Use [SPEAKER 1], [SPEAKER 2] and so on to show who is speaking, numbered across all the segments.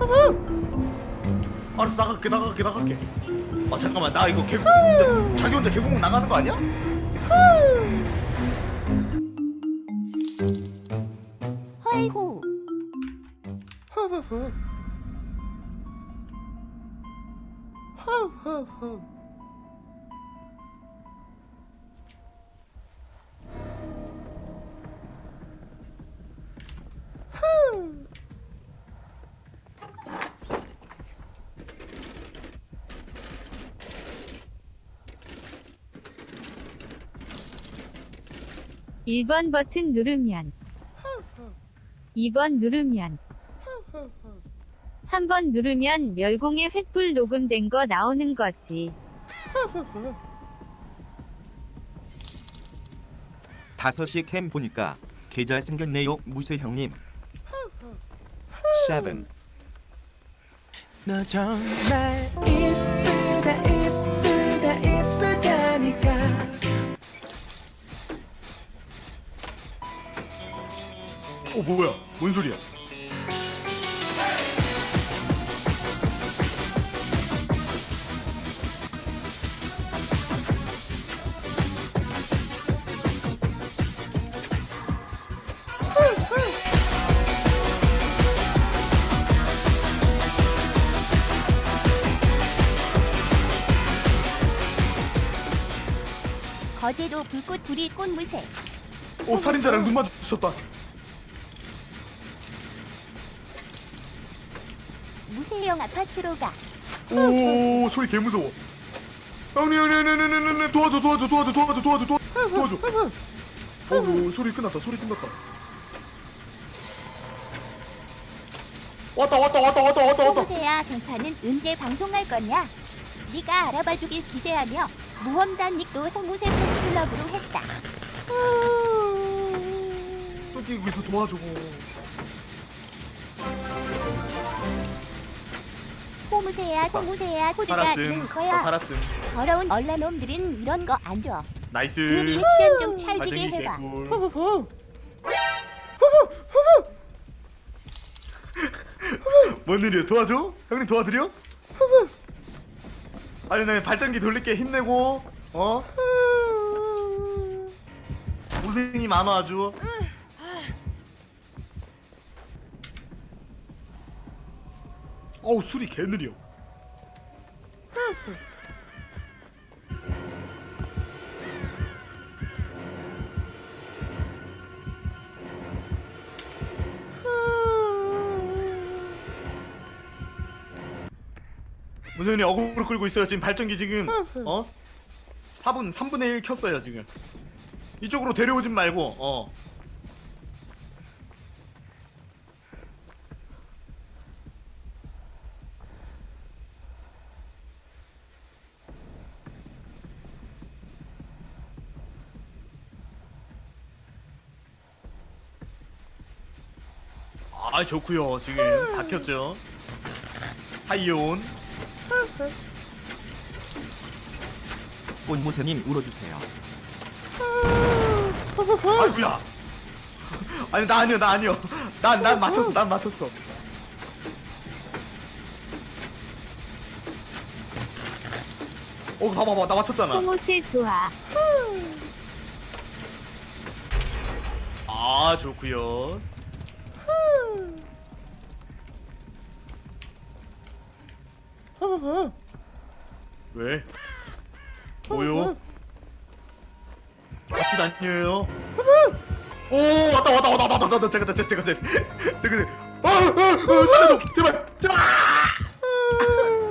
[SPEAKER 1] 아, 알았어 나갈게 나갈게 나갈게. 아 잠깐만 나 이거 개국 자기 혼자 개구멍 나가는 거 아니야?
[SPEAKER 2] 아이고. 허허허 허허허 1번 버튼 누르면 2번 누르면 3번 누르면 멸공의 횃불 녹음된 거 나오는 거지.
[SPEAKER 3] 다섯 시캠 보니까 개잘 생겼네요 무쇠 형님. 7.
[SPEAKER 4] 너 정말
[SPEAKER 1] 어 뭐야? 뭔 소리야?
[SPEAKER 5] 거제도 불꽃 불이 꽃무새.
[SPEAKER 1] 어 살인자랑 눈 마주쳤다
[SPEAKER 5] 무새형 아파트로 가?
[SPEAKER 1] 오 소리 개 무서워. 형님 형님 형님 형님 형님 도와줘 도와줘 도와줘 도와줘 도와줘 도와줘 도와줘. 어 소리 끝났다 소리 끝났다. 왔다 왔다 왔다 왔다 왔다 왔다.
[SPEAKER 5] 무새야 장판은 언제 방송할 거냐? 네가 알아봐 주길 기대하며 모험단 닉도 홍무새 팬클럽으로 했다.
[SPEAKER 1] 여기 여기서 도와줘
[SPEAKER 5] 호무새야 호무새야 호드가
[SPEAKER 1] 살았음. 어,
[SPEAKER 5] 거야.
[SPEAKER 1] 살았음.
[SPEAKER 5] 더러운 얼라놈들은 이런 거 안 줘. 그
[SPEAKER 1] 나이스.
[SPEAKER 5] 리액션 좀 찰지게 해봐.
[SPEAKER 1] 개꿀. 뭔 일이야? 도와줘? 형님 도와드려? 아니 나 발전기 돌릴게. 힘내고. 어? 고생이 많아 아주 어우 술이 개 느려. 무슨 어그로 끌고 있어요 지금 발전기 지금. 어? 4분 3분의 1 켰어요 지금. 이쪽으로 데려오진 말고 어 아 좋구요. 지금 다 켰죠. 하이온.
[SPEAKER 3] 꽃무새님 울어주세요.
[SPEAKER 1] 아이구야. 아니 나 아니요 나 아니요. 난 난 맞췄어 난 맞췄어. 어 봐봐봐 나 맞췄잖아.
[SPEAKER 2] 호모새 좋아.
[SPEAKER 1] 아 좋구요 왜? 뭐요? 같이 다녀요? 오 왔다 왔다 왔다 왔다 왔다 잠깐 잠깐 잠깐 잠깐 잠깐 어어어 살려줘 제발 제발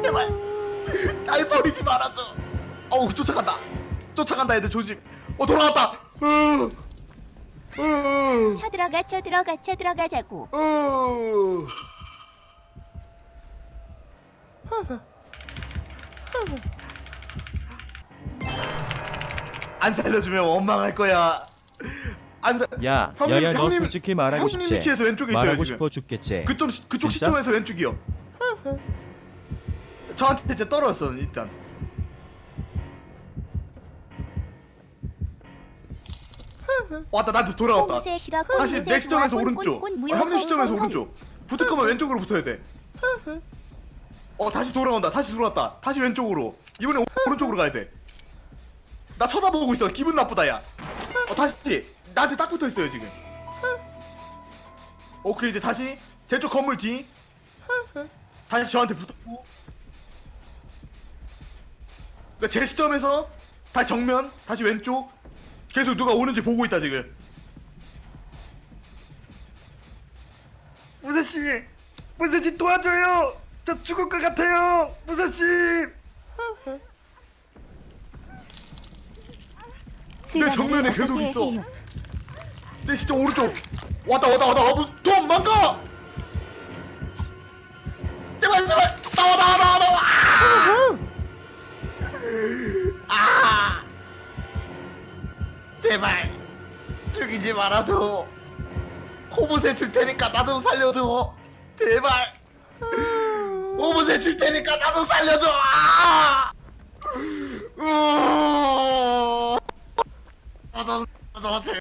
[SPEAKER 1] 제발 날 버리지 말아줘 어우 쫓아간다 쫓아간다 애들 조심 어 돌아왔다 어, 어,
[SPEAKER 5] 쳐들어가 쳐들어가 쳐들어가자고.
[SPEAKER 1] 어. 안 살려주면 원망할 거야. 안 살.
[SPEAKER 6] 야,
[SPEAKER 1] 형님,
[SPEAKER 6] 야야 너
[SPEAKER 1] 형님,
[SPEAKER 6] 솔직히 말하고
[SPEAKER 1] 형님
[SPEAKER 6] 싶지?
[SPEAKER 1] 위치에서 왼쪽에 있어요,
[SPEAKER 6] 말하고
[SPEAKER 1] 지금.
[SPEAKER 6] 싶어 죽겠지.
[SPEAKER 1] 그쪽 시- 그쪽
[SPEAKER 6] 진짜?
[SPEAKER 1] 시점에서 왼쪽이요. 저한테 이제 떨어졌어 일단. 왔다 나한테 돌아왔다. 다시 내 시점에서
[SPEAKER 5] 좋아, 꼰,
[SPEAKER 1] 오른쪽. 어, 형님
[SPEAKER 5] 홍,
[SPEAKER 1] 시점에서. 오른쪽. 붙을 거면 왼쪽으로 붙어야 돼. 어 다시 돌아온다. 다시 돌아왔다. 다시 왼쪽으로. 이번에 오- 오른쪽으로 가야 돼나 쳐다보고 있어. 기분 나쁘다 야어 다시. 나한테 딱 붙어 있어요 지금. 오케이 이제 다시. 제 쪽 건물 뒤. 다시 저한테 붙었고 그러니까 제 시점에서 다시 정면 다시 왼쪽. 계속 누가 오는지 보고 있다 지금.
[SPEAKER 6] 무사씨? 무사씨 도와줘요 저 죽을 것 같아요 무사씨
[SPEAKER 1] 내 정면에 계속 있어. 내 시점 오른쪽. 왔다 왔다 왔다. 어, 도망가! 제발 제발 나와 나와 나와 나와 아! 아! 제발 죽이지 말아줘. 호무새 줄 테니까 나 좀 살려줘. 제발 호무새 줄 테니까 나좀 살려줘 아! 으아! 아, 좀.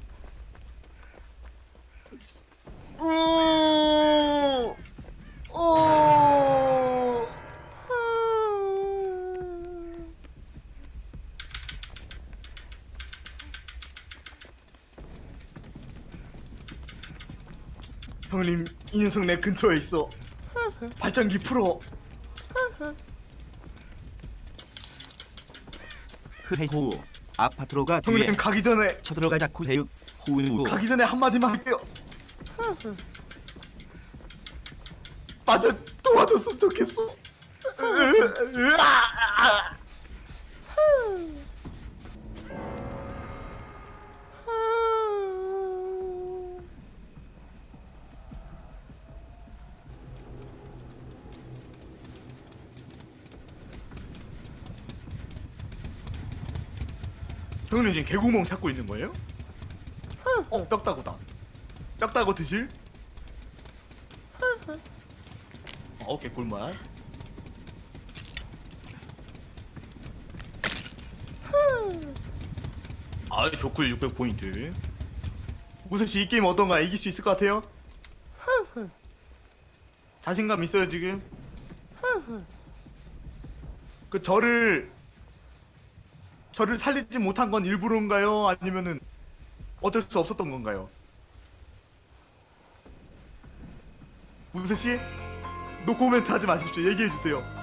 [SPEAKER 1] 우, 오. 형님, 이 녀석 내 근처에 있어. 발전기 풀어.
[SPEAKER 3] 흐헤호 아파트로 가 뒤에
[SPEAKER 1] 형님 가기 전에
[SPEAKER 3] 쳐들어가자쿠 해육 후우
[SPEAKER 1] 가기 전에 한마디만 할게요. 빠져 도와줬으면 좋겠어. 으아! 형님 지금 개구멍 찾고 있는 거예요? 어 뼈다구다 뼈다구 드실? 어 개꿀맛 아 좋고요 600포인트 우선씨 이 게임 어떤가 이길 수 있을 것 같아요? 자신감 있어요 지금? 그 저를 저를 살리지 못한 건 일부러인가요? 아니면은 어쩔 수 없었던 건가요? 무슨 씨? 노코멘트 하지 마십시오. 얘기해 주세요.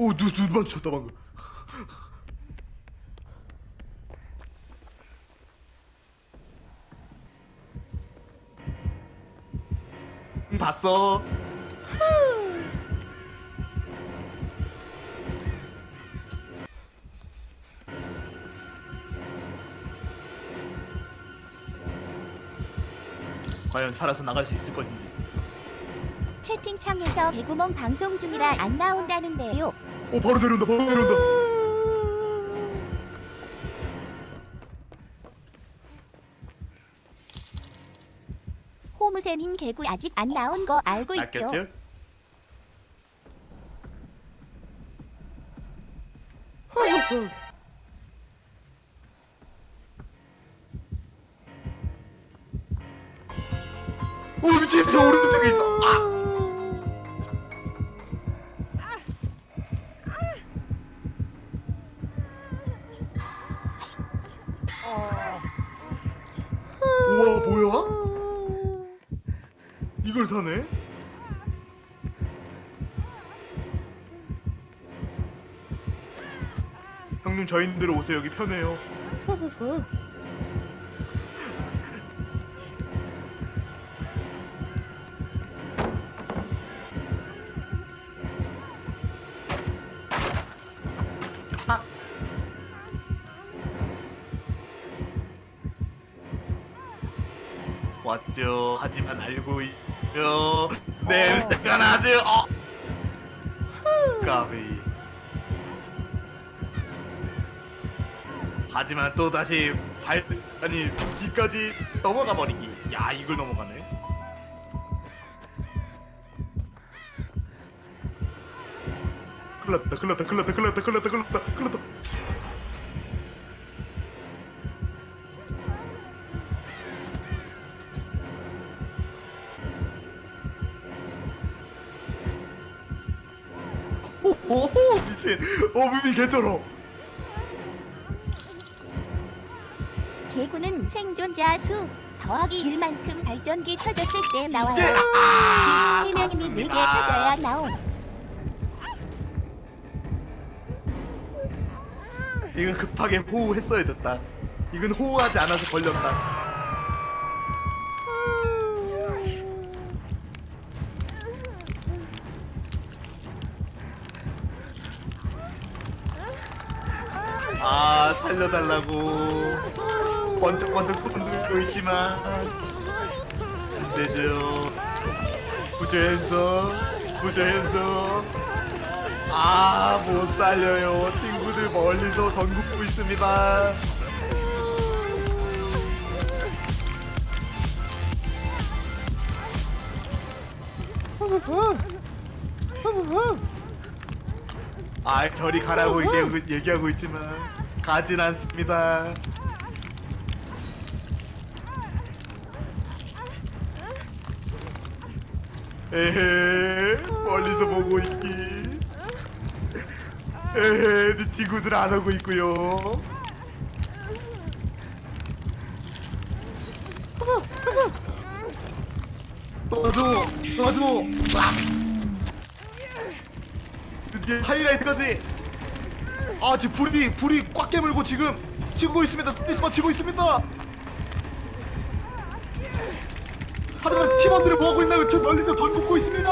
[SPEAKER 1] 오, 눈, 눈 맞췄다 방금. 응, 봤어. 과연 살아서 나갈 수 있을 것인지.
[SPEAKER 5] 채팅창에서 개구멍 방송 중이라 안 나온다는데요.
[SPEAKER 1] 오, 바로 내려온다, 바로 내려온다.
[SPEAKER 5] 호무새님 개구 아직 안 나온 거 알고 있죠?
[SPEAKER 1] 낚였죠? 오 미친 저 오른 이걸 사네? 형님 저희들 오세요. 여기 편해요. 왔죠. 하지만 알고 있... 죠. 냄새가 나죠. 어. 까비. 하지만 또 다시 발 아니 뒤까지 넘어가 버리기. 야 이걸 넘어가네. 큰일났다 큰일났다 큰일났다 큰일났다 큰일났다 큰일났다 큰일났다 오호 미친 어 무비 개쩔어
[SPEAKER 5] 개구는 생존자 수 더하기 1만큼 발전기 터졌을 때 나와요.
[SPEAKER 1] 아
[SPEAKER 5] 지금 3명이 늘게
[SPEAKER 1] 맞습니다.
[SPEAKER 5] 터져야 나옴.
[SPEAKER 1] 이건 급하게 호우했어야 됐다 이건 호우하지 않아서 걸렸다 살려달라고. 번쩍번쩍 손 들고 있지만. 안 되죠. 부조연서 부조연서 아, 못 살려요. 친구들 멀리서 전 굽고 있습니다. 아, 저리 가라고 얘기하고 있지만 가진 않습니다. 에헤, 멀리서 보고 있기. 에헤, 네 친구들 안 오고 있고요. 도와줘, 도와줘. 아! 드디어 하이라이트까지. 아, 지금 불이 불이 꽉 깨물고 지금 치고 있습니다. 스마 치고 있습니다. 하지만 팀원들이 뭐 하고 있나요? 저 멀리서 전 굽고 있습니다.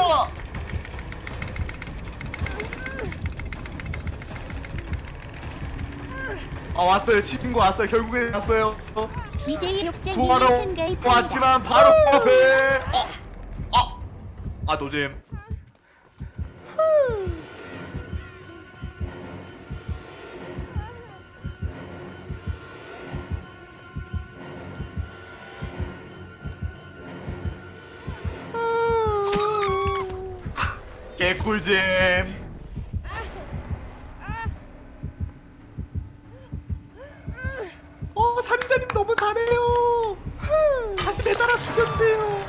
[SPEAKER 1] 아 왔어요 친구 왔어요 결국에 왔어요
[SPEAKER 5] BJ 욕쟁이
[SPEAKER 1] 구하러
[SPEAKER 5] 팬가입합니다.
[SPEAKER 1] 왔지만 바로 앞에 어, 아, 아 노잼 개꿀잼. 어 살인자님 너무 잘해요. 다시 매달아 죽여주세요.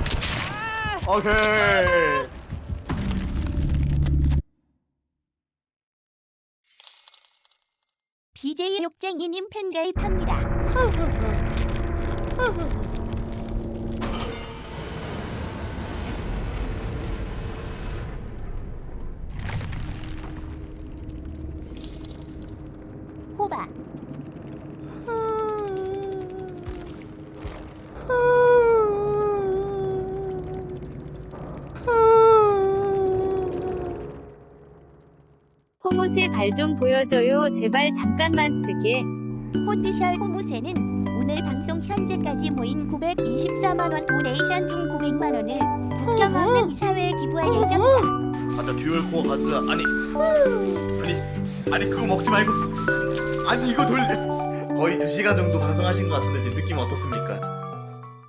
[SPEAKER 1] 오케이.
[SPEAKER 5] BJ 욕쟁이님 팬가입합니다. 호박
[SPEAKER 2] 호모새 발 좀 보여줘요. 제발 잠깐만 쓰게.
[SPEAKER 5] 포티셜 호무새는 오늘 방송 현재까지 모인 924만 원 도네이션 중 900만 원을 국경 없는 사회에 기부할 예정이다.
[SPEAKER 1] 맞아 듀얼 코어 가자 아니 아니 아니 그거 먹지 말고 아니 이거 돌려 거의 2시간 정도 방송하신 것 같은데 지금 느낌 어떻습니까?